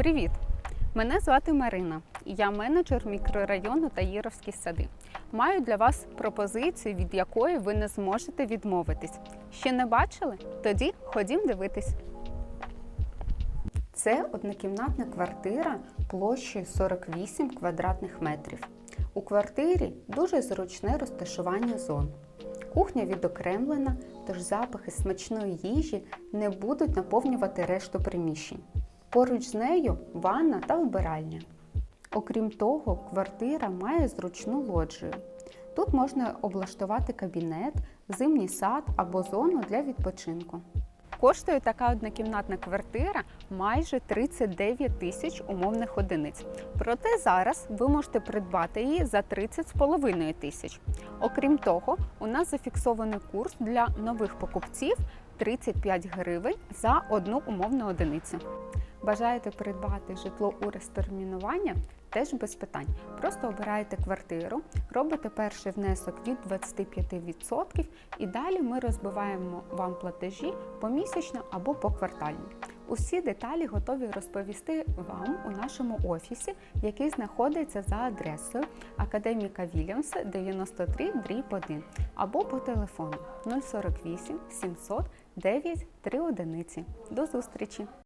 Привіт! Мене звати Марина. Я менеджер мікрорайону Таїровські сади. Маю для вас пропозицію, від якої ви не зможете відмовитись. Ще не бачили? Тоді ходім дивитись. Це однокімнатна квартира площею 48 квадратних метрів. У квартирі дуже зручне розташування зон. Кухня відокремлена, тож запахи смачної їжі не будуть наповнювати решту приміщень. Поруч з нею ванна та вбиральня. Окрім того, квартира має зручну лоджію. Тут можна облаштувати кабінет, зимній сад або зону для відпочинку. Коштує така однокімнатна квартира майже 39 тисяч умовних одиниць. Проте зараз ви можете придбати її за 30,5 тисяч. Окрім того, у нас зафіксований курс для нових покупців 35 гривень за одну умовну одиницю. Бажаєте придбати житло у розтермінування? Теж без питань. Просто обираєте квартиру, робите перший внесок від 25% і далі ми розбиваємо вам платежі помісячно або поквартально. Усі деталі готові розповісти вам у нашому офісі, який знаходиться за адресою Академіка Вільямса 93 дріб 1 або по телефону 048 700 9 3 одиниці. До зустрічі!